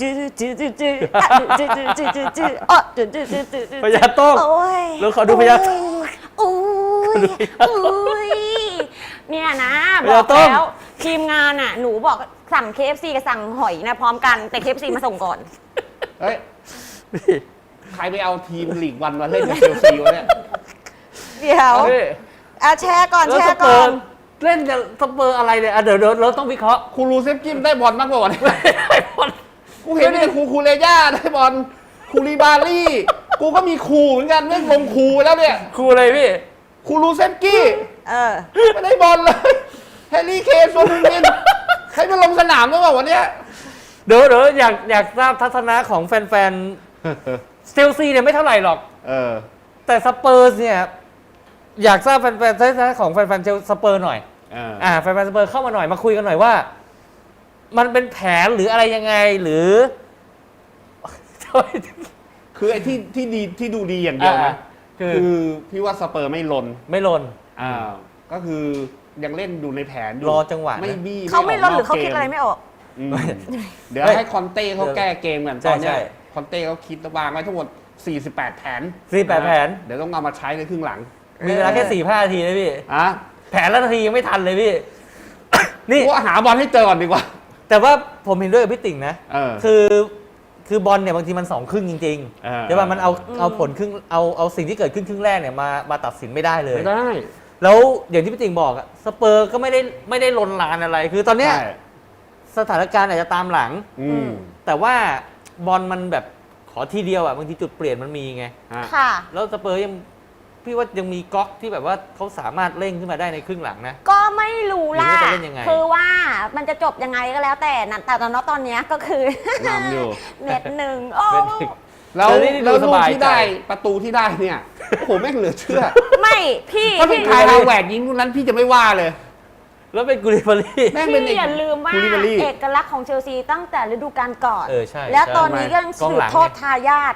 จื้อจื้อจื้อจื้ออะจื้อจื้อจื้อจื้อจื้ออ๋อจื้อจื้อจื้อจื้อจื้อพญาต้งโอ้ยแล้วขอดูพญาต้งอุ้ยขอดูพญาต้งอุ้ยเนี่ยนะพบญาอกต้ง แล้วทีมงานอะ หนูบอกสั่ง KFC กับสั่งหอยนะพร้อมกันแต่ KFC มาส่งก่อน เฮ้ยพี่ใครไปเอาทีมลีกวันมาเล่นกับเชลซีวะเนี่ยเดี๋ยวพี่อะแชร์ก่อนแล้วแชสร์เปก่ออน ร์เล่นกับสเปอร์อะไรเนี่ยอะเดี๋ยวเดี๋ยวเราต้องวิเคราะห์คูรูเซฟกิมได้บอลมากกว่าวันนี้ไอ้บอล กูเห็นมีแต่คูคูเลย่าได้บอลคูลีบารี่ กูก็มีคูเหมือนกันไม่ลงคูไปแล้วเนี่ยครูอะไรพี่คูรูเซฟกี้เออ ไม่ได้บอลเลยแฮร์รี่เคนโซนมินใครมาลงสนามบ้างวะวันเนี้ย เดี๋ยวเดี๋ยวอยากอยากทราบทัศนะของแฟนๆเซลซีเนี่ยไม่เท่าไหร่หรอก เออ แต่สเปอร์เนี่ย อยากทราบแฟนๆทัศนะของแฟนๆเชลสเปอร์หน่อย เออ อ่าแฟนๆสเปอร์เข้ามาหน่อยมาคุยกันหน่อยว่า มันเป็นแผนหรืออะไรยังไงหรือ คือไอ้ที่ที่ดีที่ดูดีอย่างเดียวนะอ่าคือ คือพี่ว่าสเปอร์ไม่ลนไม่ลน อ่าก็คือยังเล่นดูในแผนยู่รอจังหวะนะไม่บี้เขาไม่ลดหรือเขากคิดอะไรไม่ออก อืมเดี๋ยวเฮ้ยให้คอนเต้เขาแก้เกมกันใช่ตอนเนี้ยใช่คอนเต้เขาคิดวางไว้ทั้งหมด 48 แผน48แผน เดี๋ยวต้องเอามาใช้ในครึ่งหลังมีเวลาแค่สี่ห้านาทีนะพี่ อะแผนละนาทียังไม่ทันเลยพี่ นี่กูว่าหาบอลให้เจอก่อนดีกว่า แต่ว่าผมเห็นด้วยกับพี่ติ่งนะ เออ คือคือบอลเนี่ยบางทีมันสองครึ่งจริงเออๆใช่ป่ะมันเอาอืมเอาผลครึ่งเอาเอาสิ่งที่เกิดขึ้นครึ่งแรกเนี่ยมามาตัดสินไม่ได้เลย ไม่ได้ แล้วอย่างที่พี่ติ่งบอกอะสเปอร์ก็ไม่ได้ไม่ได้ลนลานอะไร คือตอนเนี้ยใช่สถานการณ์อาจจะตามหลัง อืมแต่ว่าบอลมันแบบขอทีเดียวอะบางทีจุดเปลี่ยนมันมีไง ฮะ ค่ะ แล้วสเปอร์ยัง พี่ว่ายังมีก๊อกที่แบบว่าเขาสามารถเร่งขึ้นมาได้ในครึ่งหลังนะ ก็ไม่รู้ล่ะ หรือว่าจะเล่นยังไง คือว่ามันจะจบยังไงก็แล้วแต่นะแต่ตอนนี้ตอนเนี้ยก็คือนำอยู่ เม็ดหนึ่งโอ้ เป็นอีก แล้วเออนี่ดูแล้วสลูกบายที่ใจ ได้ประตูที่ได้เนี่ยโอ้โหแม่งเหลือเชื่อไม่พี่ถ้าเป็นพี่คายฮาวแวร์ดยิงลูกนั้นพี่จะไม่ว่าเลย แล้วเป็นกุลิบารี แม่งเป็นพี่อย่าลืมว่าคูลิบารี่เอกลักษณ์ของเชลซีตั้งแต่ฤดูกาลก่อน เออใช่แล้วใช่ตอนนี้ก็ยังกองสืหบลังโทษทายาท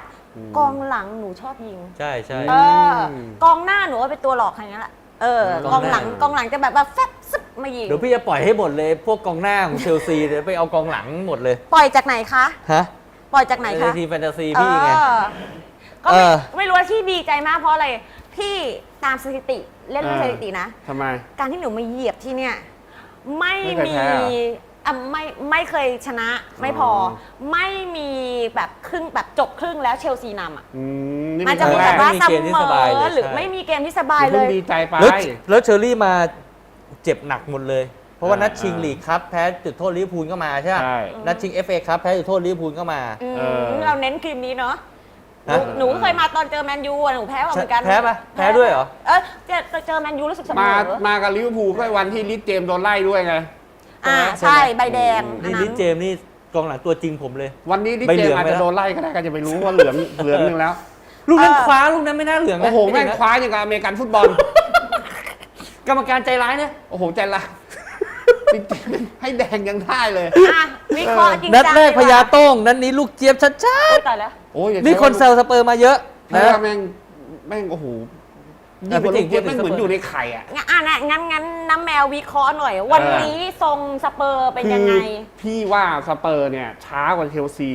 กองหลังหนูชอบยิง ใช่ใช่ เออ กองหน้าหนูว่าเป็นตัวหลอกใครงั้นแหละเออ กกอองงหหน้าลังกองหลังจะแบบว่าแฟบซึบมายิง เดี๋ยวพี่จะปล่อยให้หมดเลย พวกกองหน้าของเชลซีเดี๋ยวไปเอากองหลังหมดเลย ปล่อยจากไหนคะ ฮะปล่อยจากไหนในคะ ทีมแฟนตาซีพี่ไง เออก็เอไม่อไม่รู้ว่าที่ดีใจมากเพราะอะไรพี่ตามสถิติเล่นเรื่องเออสถิตินะ ทำไม การที่หนูมาเหยียบที่เนี่ย ไม่ไม่มีเคยแพ้เหรอ อะไม่ไม่เคยชนะไม่พอออไม่มีแบบครึ่งแบบจบครึ่งแล้วเชลซีนำอะอืมนี่มันเป็จะนมีครั้แบงบแรกว่าไม่มีเสเกมที่มสบายเลอยหรือใช่ ไม่มีเกมที่สบายเลเพิ่งย ดีใจไป แล้วแล้วเชอรี่มาเจ็บหนักหมดเลย เพราะว่าอ่านัดชิงลีกครับแพ้จุดโทษลิเวอร์พูลก็มาใช่ไหมใช่ นัดชิงเอฟเอครับแพ้จุดโทษลิเวอร์พูลก็มา อืมเออ เราเน้นครีมนี้เนาะหฮะนูหนูเคยมาตอนเจอแมนยูอะหนูแพ้เหมือนกันแพ้ปะแพ้ด้วยเหรอ เออเจอเจอแมนยูรู้สึกเสมมาอมากับลิเวอร์พูลก็วันที่ลิสเจมส์โดนไล่ด้วยไง อ่าใช่ไหมใช่ใบแดงอันนี่นั้ลินสเจมส์นี่กองหลังตัวจริงผมเลย วันนี้ลิสใบเจเหลืมองส์อาจไปจะแล้วโดนไล่ก็ได้ก็จะไปรู้ว่าเหลือง เหลืองหนึงแล้ว ลูกนั้นเออคว้าลูกนั้นไม่น่าเหลืองนะโอ้โหแม่งพี่คว้าอย่างกับอเมริกันฟุตบอล กรรมการใจร้ายเนี่ยโอ้โหใจละจริงๆให้แดงยังได้เลย อะวิเคราะห์จริงนัดจังแรกดีพว่าญาโต้งนัดนี้ลูกเจี๊ยบชัดโอ้ยตายแล้ว โอ้ยอย่าๆ นี่คนแซวสเปอร์มาเยอะนะนะแม่งแม่งโอ้โหอะ ยิ่งกว่าพี่ลูกเจี๊ยบติ๋แม่งงเหมือนพูดถึงอยู่ในไข่อะ งั้นอะงั้นงั้นงั้นน้ำแมววิเคราะห์หน่อย วันเออนี้ทรงสเปอร์เป็นยังไง คือพี่ว่าสเปอร์เนี่ย ช้ากว่าเชลซี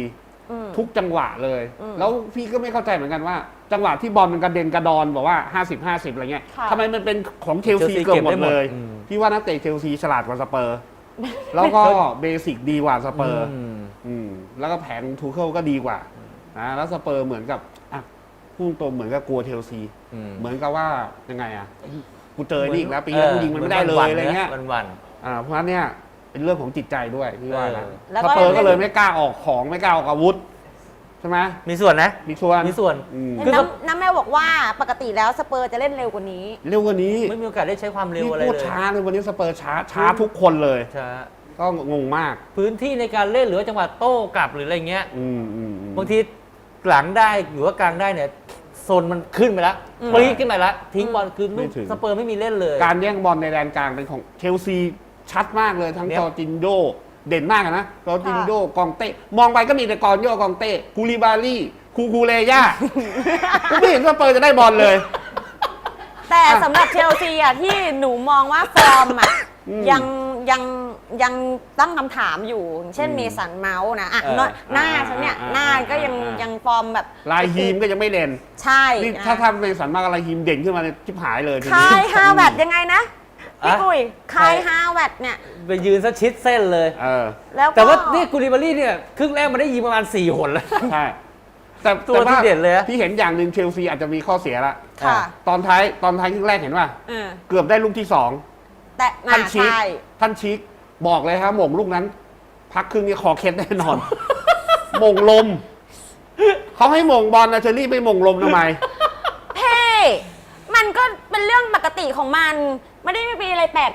อืม ทุกจังหวะเลย อืมแล้วพี่ก็ไม่เข้าใจเหมือนกันว่า จังหวะที่บอลมันกระเด็นกระดอนบอกว่า 50 50 อะไรเงี้ยค่ะ ทำไมมันเป็นของเชลซีเชลซีเกือบหมเก็ดบได้หมดเลย อืม พี่ว่านักเตะเชลซีฉลาดกว่าสเปอร์ แล้วก็เบสิกดีกว่าสเปอร์มอืมแล้วก็แผนทูเคิลก็ดีกว่านะแล้วสเปอร์เหมือนกับอะ พูดตรงๆเหมือนกับกลัวเชลซี อืมเหมือนกับว่ายังไงอะกูเจอนี่อีกแล้วปีแล้วกูยิงมันไม่ได้เลยอะไรเงี้ย วันวัน อ่าเพราะฉะนั้นเนี่ยเป็นเรื่องของจิตใจด้วยพี่ว่านะเออ แล้วสก็เปอร์ก็เลยไม่กล้าออกของไม่กล้าออกอาวุธ ใช่ไหมๆมีส่วนนะ มีส่วนมีส่วน อืมคือ น้ำน้ำแมวบอกว่าปกติแล้วสเปอร์จะเล่นเร็วกว่านี้ เร็วกว่านี้ไม่มีโอกาสได้ใช้ความเร็วนี่อะไรพูดเลยช้าเลยวันนี้สเปอร์ช้าช้าทุกคนเลย ช้าก็งงมาก พื้นที่ในการเล่นหรือว่าจังหวะโต้กลับหรืออะไรเงี้ย อืมอืมอืมบางทีหลังได้หรือว่ากลางได้เนี่ย โซนมันขึ้นไปแล้วอืมปรี๊ดขึ้นไปแล้วทิ้งบอลคือลูไม่กถึง สเปอร์ไม่มีเล่นเลย การแย่งบอลในแดนกลางเป็นของเชลซีชัดมากเลยทั้งเนี่ย จอร์จินโดเด่นมากอะนะจอร์จินโดกองเต้มองไปก็มีแต่กอนโยกองเต้กูลิบารี่คูคูเลย่ากูไม่เห็นสเปอร์จะได้บอลเลย แต่สำหรับเชลซีอะที่หนูมองว่าฟอร์มอะอืม ยังยังยังตั้งคำถามอยู่อย่างเช่นอืมเมสันเมาส์นะอะเออหน้าหน้าอ่าฉันเนี่ยอ่าหน้าก็ยังอ่าอ่ายั ยังฟอร์มแบบลายฮีมก็ยังไม่เด่นใช่นี่นะถ้าทำเป็นสันมากลายฮีมเด่นขึ้นมาเนี่ยชิบหายเลยทีนี้ คายฮาแวดยังไงนะพี่อะกุ้ยคายใคร ฮาแวดเนี่ย ไปยืนซะชิดเส้นเลย เออ แล้วก็ แต่ว่านี่กูริบารี่เนี่ยครึ่งแรกมันได้ยิงประมาณ 4 หนแล้ว ใช่แต่ตัวที่าเด่นเลยอะ ที่เห็นอย่างหนึ่งเชลซีอาจจะมีข้อเสียละค่ะ ตอนท้ายตอนท้ายครึ่งแรกเห็นว่าเออ เกือบได้ลูกที่สอง แต่ท่านน่าชิกใช่ท่านชิกบอกเลยครับหม่งลูกนั้น พักครึ่งนี้คอเคล็ดแน่นอนหม่งลม เขาให้หม่งบอลนะเชอรี่ไปหม่งลมทำไม เพ่มันก็เป็นเรื่องปกติของมัน ไม่ได้มีอะไรแปลก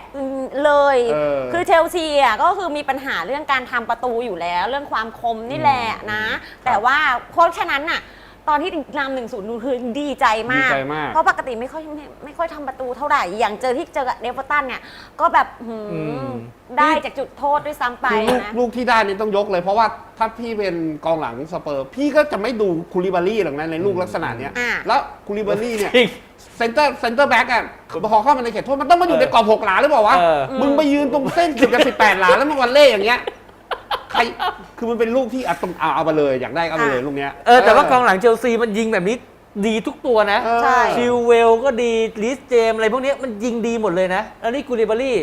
เลย เออ คือเชลซีอะก็คือมีปัญหาเรื่องการทำประตูอยู่แล้ว เรื่องความคมนี่แหละนะ แต่ว่าเพราะฉะนั้นน่ะ ตอนที่นำหนึ่งศูนย์คือดีใจมาก ดีใจมากเพราะปกติไม่ค่อยไม่ไม่ค่อยทำประตูเท่าไหร่ อย่างเจอที่เจอกับเนเวอร์ตันเนี่ย ก็แบบหืมอืม ได้จากจุดโทษด้วยซ้ำไปคือลูกนะ ลูกที่ได้นี่ต้องยกเลย เพราะว่าถ้าพี่เป็นกองหลังสเปอร์ พี่ก็จะไม่ดูคูลิบารี่หรอกนะในลูกลักษณะเนี้ย อ่า แล้วคูลิบารี่เนี่ยจริง เซนเตอร์เซนเตอร์แบ็กอะพอเข้ามาในเขตโทษมันต้องมาอยู่ในกรอบหกหลาหรือเปล่าวะเออ มึงไปยืนตรงเส้นสิบกับสิบแปดหลาแล้วมึงวันเล่อย่างเงี้ย ใครคือมันเป็นลูกที่เอาตรงเอาเอาไปเลยอยากได้ก็เอาไปเลยลูกเนี้ยเออแต่ว่ากองหลังเชลซีมันยิงแบบนี้ดีทุกตัวนะ เออ ใช่ ชิลเวลก็ดีลิสเจมอะไรพวกเนี้ยมันยิงดีหมดเลยนะ แล้วนี่กูริบารี่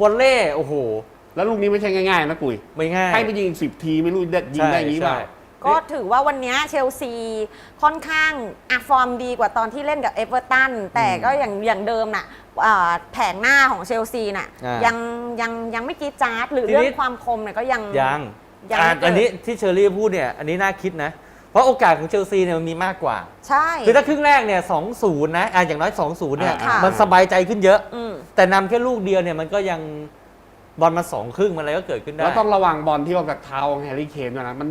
บอลเล่โอ้โห แล้วลูกนี้ไม่ใช่ง่ายๆนะกุย ไม่ง่าย ให้ไปยิงสิบทีไม่รู้ได้ยิงได้อย่างนี้เปล่า ใช่ ก็ถือว่าวันเนี้ยเชลซีค่อนข้างอะฟอร์มดีกว่าตอนที่เล่นกับเอเวอร์ตันแต่ก็อย่างอย่างเดิมน่ะอ่าแผงหน้าของเชลซีน่ะอ่ายัยังยังยังไม่จี๊ดจ๊าดหรือทีนี้ เรื่องความคมเนี่ยก็ยัง ยังยังอะไม่เกิด อันนี้ที่เชอรี่พูดเนี่ย อันนี้น่าคิดนะ เพราะโอกาสของเชลซีเนี่ยมันมีมากกว่า ใช่ คือถ้าครึ่งแรกเนี่ยสองศูนย์นะอะอย่างน้อย2อศูนย์เนี่ย ค่ะ มันสบายใจขึ้นเยอะ อืม แต่นำแค่ลูกเดียวเนี่ยมันก็ยังบอลมาสองครึ่งมันอะไรก็เกิดขึ้นได้ แล้วต้องระวังบอลที่ออกจากเท้าของแฮร์รี่เคนด้วยนะมัน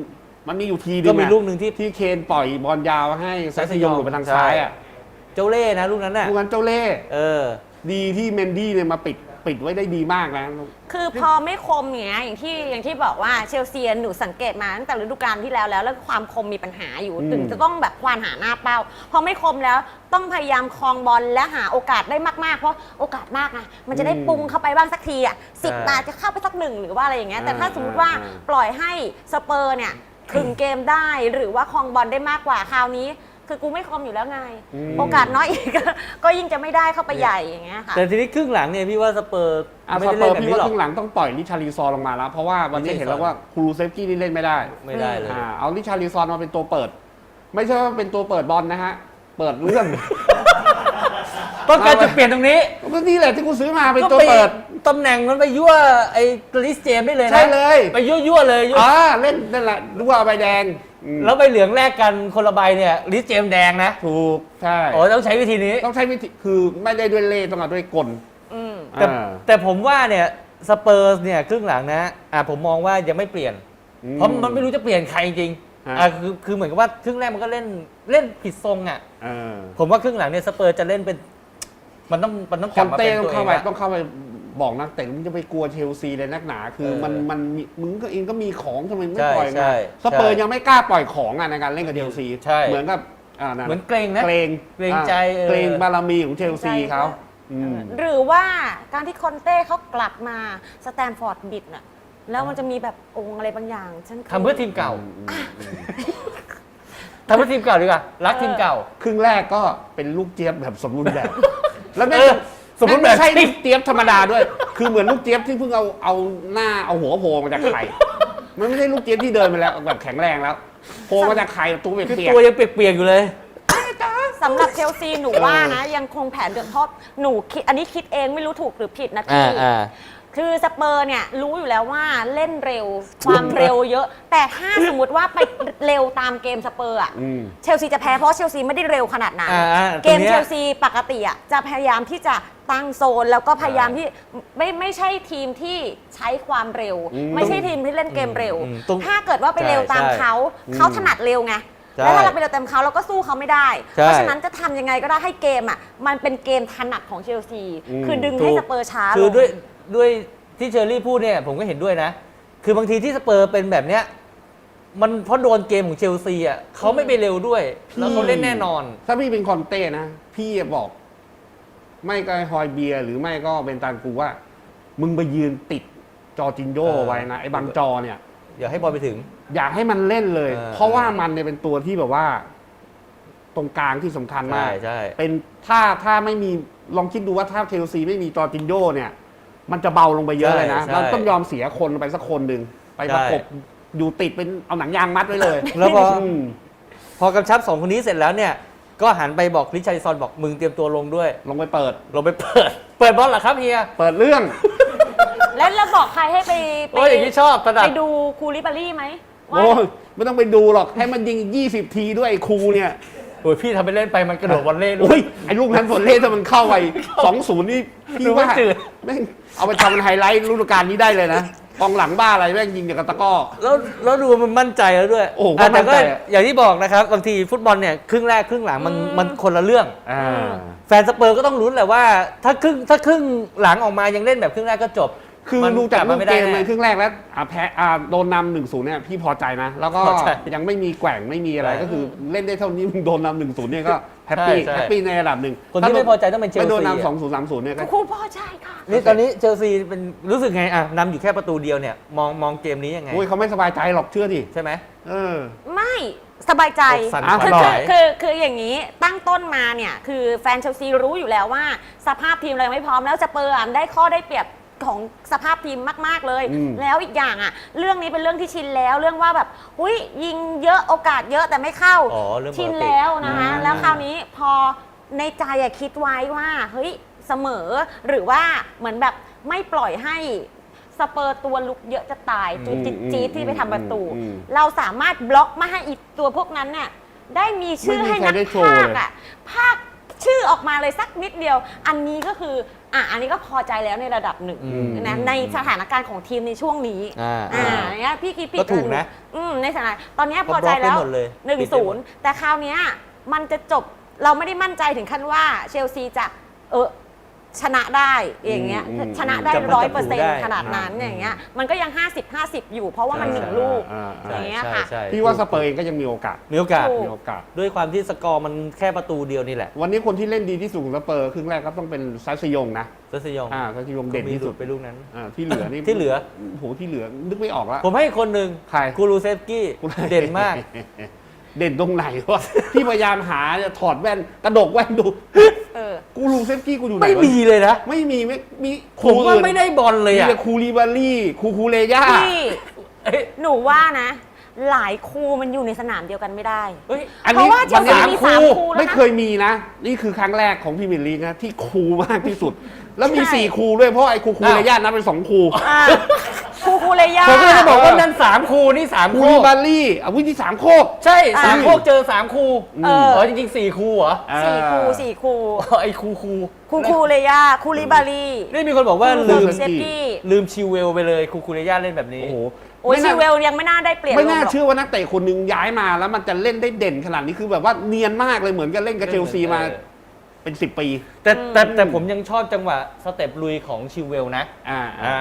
มันมีอยู่ทีเดีก็ยวมีอะลูกหนึ่งที่ที่เคนปล่อยบอลยาวให้ไซสยองหลุดไปทางซ้ายอะเจ้าเล่ห์นะลูกนั้นน่ะลูกนั้นเจ้าเล่ห์เออ ดีที่เมนดี้เนี่ยมาปิดปิดไว้ได้ดีมากนะ คือพอไม่คมอย่างเงี้ยอย่างที่อย่างที่บอกว่าเชลซีหนูสังเกตมาตั้งแต่ฤดูกาลที่แล้วแล้ว แล้วความคมมีปัญหาอยู่อืมถึงจะต้องแบบควานหาหน้าเป้า พอไม่คมแล้วต้องพยายามคลองบอลและหาโอกาสได้มากๆ เพราะโอกาสมากอะมันจะได้ปรุงเข้าไปบ้างสักทีอะสิบใช่บาทจะเข้าไปสักหนึ่งหรือว่าอะไรอย่างเงี้ยแต่ถ้าอ่าสมมติว่าอ่าปล่อยให้สเปอร์เนี่ย ครึ่งเกมได้หรือว่าคลองบอลได้มากกว่าคราวนี้ คือกูไม่คมอยู่แล้วไงโอกาสน้อยอีก ก็ยิ่งจะไม่ได้เข้าไปใหญ่อย่างเงี้ยค่ะ แต่ทีนี้ครึ่งหลังเนี่ยพี่ว่าสเปอร์อะไม่สได้เปอเล่นร์แบบพี่นี้ว่าหรคอกรึ่งหลังต้องปล่อยลิชารีซอนลงมาแล้ว เพราะว่าวันนี้เห็นแล้วว่าคูรูเซฟกี้นี่เล่นไม่ได้ไม่ได้เลย อ่าเอาลิชารีซอนมาเป็นตัวเปิด ไม่ใช่ว่าเป็นตัวเปิดบอลนะฮะ เปิดเรื่อง ต้องการจะเปลี่ยนตรงนี้ก็นี่แหละที่กูซื้อมาเป็นก็ตัวไปเปิดตำแหน่งมันไปยั่วไอ้ลิสเจมส์ได้เลยนะใช่เลยไปยั่วยั่วๆเลยยั่วอ่าเล่นนั่นแหละดูว่าใบแดงอืมแล้วใบเหลืองแลกกันคนละใบเนี่ยลิสเจมส์แดงนะถูกใช่โอ้ต้องใช้วิธีนี้ต้องใช้วิธีคือไม่ได้ด้วยเล่ห์ต้องเอาด้วยกลอืมแต่อ่าแต่ผมว่าเนี่ยสเปอร์สเนี่ยครึ่งหลังนะอะผมมองว่ายังไม่เปลี่ยนอืเพราะมันไม่รู้จะเปลี่ยนใครจริงฮะอะคือคือเหมือนกับว่าครึ่งแรกมันก็เล่นเล่นผิดทรงอะเออผมว่าครึ่งหลังเนี่ยสเปอร์จะเล่นเป็น มันต้องมันต้องคกลัอบนมาเต้เป็นต้อตัวงเอเข้างไปอะต้องเข้าไปบอกนักเตะมึงจะไปกลัวเชลซีเลยนักหนาคือเออมันมันมีมึงก็เองก็มีของทำไมไม่ใช่ปล่อยใช่มาสเปอร์ใช่ ยังไม่กล้าปล่อยของอะในการเล่นกับเชลซีใช่ เหมือนกับอ่านั่นเหมือนเกรงนะ เกรงเกรงใจอ่าเออ เกรงบารมีของเชลซีเกรงใจเขาอืม หรือว่าการที่คอนเต้เขากลับมาสแตนฟอร์ดบิดน่ะแล้วมันจะมีแบบองค์อะไรบางอย่าง ฉันทำเพื่อทีมเก่าอืมอืมอืม ทำเพื่อทีมเก่าดีกว่ารักทีมเก่า ครึ่งแรกก็เป็นลูกเจี๊ยบแบบสมบูรณ์แบบ แล้วแม่งเออสมบูรณ์แบบไม่ใช่ลูกเจี๊ยบธรรมดาด้วย คือเหมือนลูกเจี๊ยบที่เพิ่งเอาเอาหน้าเอาหัวโผล่มาจากไข่ มันไม่ใช่ลูกเจี๊ยบที่เดินไปแล้วแบบแข็งแรงแล้วโผล่มาจากไข่ตัวเปียกคือเปียกตัวยังเปียกๆอยู่เลย สำหรับเชลซีหนูเออว่านะ ยังคงแผนเดิมเพราะหนูคิดอันนี้คิดเองไม่รู้ถูกหรือผิดนะอ่าพี่ อ่า คือสเปอร์เนี่ยรู้อยู่แล้วว่าเล่นเร็วความเร็วเยอะ แต่ถ้าสมมติว่าไปเร็วตามเกมสเปอร์อะอืม เชลซีจะแพ้เพราะเชลซีไม่ได้เร็วขนาดนั้นอ่าอ่าเกมตรงเนี้ย เชลซีปกติอะจะพยายามที่จะตั้งโซน แล้วก็พยายามที่ไม่ไม่ใช่ทีมที่ใช้ความเร็วอืมไม่ใช่ทีมที่เล่นเกมเร็ว อืมตรงถ้าเกิดว่าไปเร็วตามใช่เขาอืมเขาถนัดเร็วไงใช่แล้วถ้าเราไปเร็วตามเขาเราก็สู้เขาไม่ได้ ใช่ เพราะฉะนั้นจะทำยังไงก็ได้ให้เกมอะมันเป็นเกมถนัดของเชลซีอืมคือดึงให้สเปอร์ช้าคือลงด้วย ด้วยที่เชอรี่พูดเนี่ยผมก็เห็นด้วยนะ คือบางทีที่สเปอร์เป็นแบบเนี้ยมันเพราะโดนเกมของเชลซีอะเขาไม่ไปเร็วด้วย แล้วเขาเล่นแน่นอน ถ้าพี่เป็นคอนเต้นะ พี่จะบอก ไม่ก็ฮอยเบียร์หรือไม่ก็เป็นตานกูว่า มึงไปยืนติดจอจินโยเออ ไว้นะ ไอ้บางจอเนี่ย อย่าให้บอลไปถึง อยากให้มันเล่นเลย เออ เพราะว่ามันเนี่ยเป็นตัวที่แบบว่า ตรงกลางที่สำคัญมาใช่ก ใช่ เป็นถ้าถ้าไม่มีลองคิดดูว่าถ้าเชลซีไม่มีจอร์จินโยเนี่ย มันจะเบาลงไปเยอะเลยนะใช่เราต้องยอมเสียคนไปสักคนหนึ่งไปประกบใช่อยู่ติดเป็นเอาหนังยางมัดไว้เลยแล้วพออืมพอกำชับสองคนนี้เสร็จแล้วเนี่ย ก็หันไปบอกริชาร์ดซอนบอกมึงเตรียมตัวลงด้วย ลงไปเปิด ลงไปเปิด เปิดบอลเหรอครับเฮียเปิดเรื่อง แล้วเราบอกใครให้ไปไปโอ้ยอย่างนี้ชอบถนัด ไปดูคูลิบารี่ไหมว่า โอ้ยไม่ต้องไปดูหรอกให้มันยิง 20 ทีด้วยไอ้ครูเนี่ย โอ้ยพี่ทำไปเล่นไปมันกระโดดวอลเล่ด้โอ้วยยไอ้ลูกนั้นฝนเล่ถ้ามันเข้าไป2-0นี่พี่ดูไม่ว่าจืด แม่งเอาไปทำเป็นไฮไลท์ฤดูกาลนี้ได้เลยนะกองหลังบ้าอะไรแม่งยิงอย่างกับตะกร้อ แล้วแล้วดูมันมั่นใจแล้วด้วยโอ้โหะแต่มั่นก็ใจอะ อย่างที่บอกนะครับบางทีฟุตบอลเนี่ยครึ่งแรกครึ่งหลังมันมันคนละเรื่อง อ่า แฟนสเปอร์ก็ต้องลุ้นแหละว่า ถ้าครึ่งถ้าครึ่งหลังออกมายังเล่นแบบครึ่งแรกก็จบ คือมันดูจากลัรูบปไม่เกได้มในแน่ครึ่งแรกแล้วอะแพ้อ่าโดนนำหนึ่งศูนย์เนี่ยพี่พอใจนะ แล้วก็พอใจยังไม่มีแกว่งไม่มีอะไร ใช่ก็คือเล่นได้เท่านี้มึงโดนนำหนึ่งศูนย์เนี่ยก็แฮปปี้ใช่ใช่ แฮปปี้ในระดับหนึ่งคนที่ไม่พอใจต้องเป็นเชลซี ไม่โดนอะนำสองศูนย์สามศูนย์เนี่ยก็ ครูพอใจค่ะ นี่ตอนนี้เชลซีเป็นรู้สึกไงอะนำอยู่แค่ประตูเดียวเนี่ยมองมองเกมนี้ยังไงโอ้ยเขาไม่สบายใจหรอกเชื่อดิใช่ไหม เออ ไม่สบายใจ อกสั่นคือขวัญคือไหวคือคืออย่างนี้ตั้งต้นมาเนี่ย คือแฟนเชลซีรู้อยู่แล้วว่า สภาพทีมเรายังไม่พร้อมแล้วสเปอร์อะได้ข้อได้เปรียบ ของสภาพทีมมากๆเลย อืม แล้วอีกอย่างอะ เรื่องนี้เป็นเรื่องที่ชินแล้ว เรื่องว่าแบบอุ้ยยิงเยอะโอกาสเยอะแต่ไม่เข้า อ๋อเรื่องปกติชินแล้วนะคะอ่า แล้วคราวนี้พอในใจอะคิดไว้ว่าเฮ้ยเสมอหรือว่าเหมือนแบบไม่ปล่อยให้สเปอร์ตัวลุกเยอะจะตายจุดจิตจี๊ดที่ไปทำประตู อืม เราสามารถบล็อกไม่ให้อีกตัวพวกนั้นเนี่ยได้มีชื่อไม่มีให้ใครนักได้โชว์พากเลยย์อะภาค ชื่อออกมาเลยสักนิดเดียว อันนี้ก็คืออะอันนี้ก็พอใจแล้วในระดับหนึ่งอืมนะในสถานการณ์ของทีมในช่วงนี้อ่าอ่าเนี่ยพี่คิดผิดก็ถูกนะอืมในสถานตอนเนี้ยก็พอใจแล้วบล็อกไปหมดเลยหนึ่งปิดไปศูหมนด ย์แต่คราวเนี้ยมันจะจบเราไม่ได้มั่นใจถึงขั้นว่าเชลซีจะเออ ชนะได้อย่างเงี้ยอืมอืมชนะได้จะมันร้อยจะเปอร์ถูเซ็นกได้ต์ขนาดนั้นอ่าอย่างเงี้ยมันก็ยัง 50 50 อยู่เพราะว่ามันหนึ่งลูก อ่าใช่อย่างเงี้ยใช่ค่ะ ใช่พี่ว่าสเปอร์เองก็ยังมีโอกาส มีโอกาส ถูก มีโอกาส ด้วยความที่สกอร์มันแค่ประตูเดียวนี่แหละวันนี้คนที่เล่นดีที่สุดของสเปอร์ครึ่งแรกก็ต้องเป็นซัสซิยงนะ เซสยองอ่าซัสซิยงเด่นมีที่หลุสุดดไปลูกนั้น อ่าที่เหลือนี่ที่เหลือ โอ้โหที่เหลือนึกไม่ออกแล้วผมให้คนหนึ่งใครคูรูเซฟกี้ เด่นมาก เด่นตรงไหนวะ พี่พยายามหาเนี่ยถอดแว่นกระดกแว่นดู เออ กูรูเซฟกี้กูอยู่ไหนไม่วะมีเลยนะ ไม่มีไม่มีคผรูมว่าอื่นไม่ได้บอลเลยมีอะแต่ครูลีบารี่ครูครูเลย่า พี่ เอ้ยหนูว่านะ หลายครูมันอยู่ในสนามเดียวกันไม่ได้เฮ้ย อันนี้เพราะว่าเชลซีวันนี้มีครูสามครูแล้วนะ ไม่เคยมีนะ นี่คือครั้งแรกของพรีเมียร์ลีกนะที่ครูมากที่สุด แล้วมีใช่ สี่ครูด้วยเพราะไอ้ครูครูอ้าวเลย่านับเป็นสองครู อ่า ครูครูเลยยา ผมก็เลยจะบอกว่านั่นสามคูนี่สามครูคูลีบารี่อาวุธที่สามโคก ใช่อ่าสามโคกเจอสามคูเอออ๋อจริงๆสี่คูเหรอสี่ครูสี่ครูอ๋อไอ้คูคูครูครูเลยยาครูลิบารีนี่มีคนบอกว่าครูลืม เซฟกี้ลืมชิวเวลไปเลยคูคูเรย่าเล่นแบบนี้ โอ้โหโอ้ยไม่ชิน่าเวลยังไม่น่าได้เปลี่ยนไม่น่าลงหรอกเชื่อว่านักเตะคนหนึ่งย้ายมาแล้วมันจะเล่นได้เด่นขนาดนี้คือแบบว่าเนียนมากเลยเหมือนกับเล่นกับเชลซีมาเป็นสิบปี แต่แต่แต่ผมยังชอบจังหวะสเต็ปลุยของชิวเวลนะ อ่าอ่า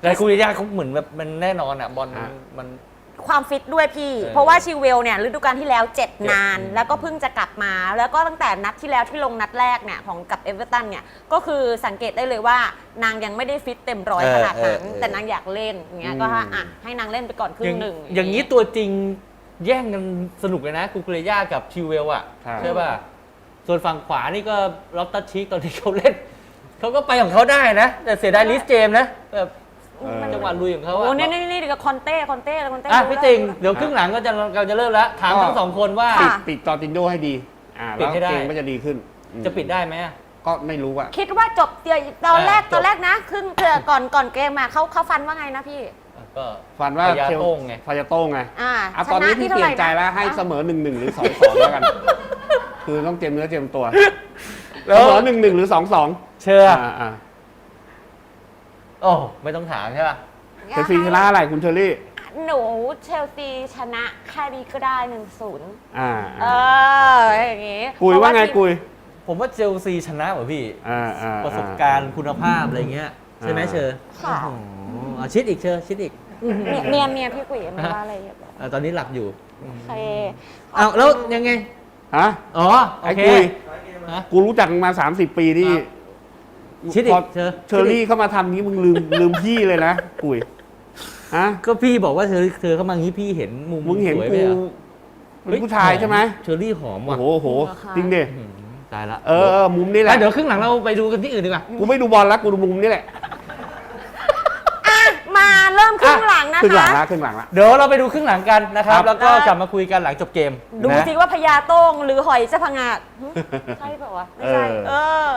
แต่คูเรย่าเขาเหมือนแบบมันแน่นอนอะบอลอ่ามัน ความฟิตด้วยพี่เออเพราะว่าชิเวลเนี่ยฤดูกาลที่แล้ว 7 นาน อืม แล้วก็เพิ่งจะกลับมา แล้วก็ตั้งแต่นัดที่แล้วที่ลงนัดแรกเนี่ยของกับเอเวอร์ตันเนี่ยก็คือสังเกตได้เลยว่านางยังไม่ได้ฟิตเต็มร้อยขนาดนั้นแต่นางอยากเล่นอย่างเงี้ยก็ให้อะให้นางเล่นไปก่อนครึ่อย่างงหนึ่งอย่างนี้ตัวจริงแย่งกันสนุกเลยนะคูคูเรย่ากับชิวเวลอะใช่ ใช่ป่ะ ส่วนฝั่งขวานี่ก็ล็อกตัชชิกตอนที่เขาเล่น เขาก็ไปของเขาได้นะ แต่เสียดายลิสเจมส์นะแบบเออ จังหวะลุยของเขาโอ้อะนี่นี่นี่เดี๋ยวกับคอนเต้คอนเต้คอนเต้ อะรู้พี่แล้วติงเดี๋ยวครึ่งหลังก็จะเราจะเริ่มแล้วถามก็ทั้งสองคนว่า ปิดค่ะปิดจอร์ตินโดให้ดี อ่าปิแล้ดวให้ได้ เกมก็จะดีขึ้นอืมจะปิดได้ไหมอะ ก็ไม่รู้อะคิดว่าจบเดี๋ยวตอนแรกอะจบ ตอนแรกนะครึ่งเผื่อก่อนก่อนเกมมาเขาเขาฟันว่าไงนะพี่ ก็ ฟันว่าพยาเชลโต้งไงพยาโต้งไงอ่าอะชตอนนี้ที่พี่ท่าเปไหลี่ยนใจแล้วให้เสมอหนึ่งหนึ่งหรือสองสองแล้วกัน คือต้องเตรียมเนื้อเตรียมตัวแล้เสวมอหนึ่งหนึ่งหรือสองสองเชื่อ อ่าอ่า โอ้ไม่ต้องถามใช่ป่ะเชลซีชนะอะไรคุณเชอรี่ หนูเชลซีชนะแค่นี้ก็ได้หนึ่งศูนย์อ่าเออ่าออย่างงี้กุยว่าไงกุย ผมว่าเชลซีชนะเหรอพี่ อ่าอ่าประสบการณ์คุณภาพอะไรเงี้ยใช่ไหมอ่าเชอค่ะโอ้โหอะชิดอีกเชอชิดอีกเมียเมียพี่กุ๋ยไม่ว่าอะไรเรียบร้อยอะตอนนี้หลับอยู่โอเคอ้าวแล้วยังไงฮะอ๋อโอไอ้เคกุยฮะกูรู้จักมึงมา30 ปีนี่ครับ ชิดอีกพอเชอเชอรี่เข้ามาทำนี้มึงลืมลืมพี่เลยนะกุยฮะก็พี่บอกว่าเธอเธอเข้ามางี้พี่เห็นมุมมึงเห็นสวยกูไหมอะเป็นผู้ชายใช่ไหมเชอรี่หอมโอ้ว่ะโหโอ้โหเหรอคะจริงดิอืมตายละเออเออมุมนี้แหอะละเดี๋ยวครึ่งหลังเราไปดูกันที่อื่นดีกว่า กูไม่ดูบอลแล้วกูดูมุมนี้แหละมาเริ่มครึ่งหลังนะครึ่งหลังคะละครึ่งหลังละ เดี๋ยวเราไปดูครึ่งหลังกันนะครับ ครับ แล้วก็ได้กลับมาคุยกันหลังจบเกมดูนะ สิว่าพญาโต้งหรือหอยจะพังงาดหึใช่เปล่าวะ ไม่ใช่ เออ เออ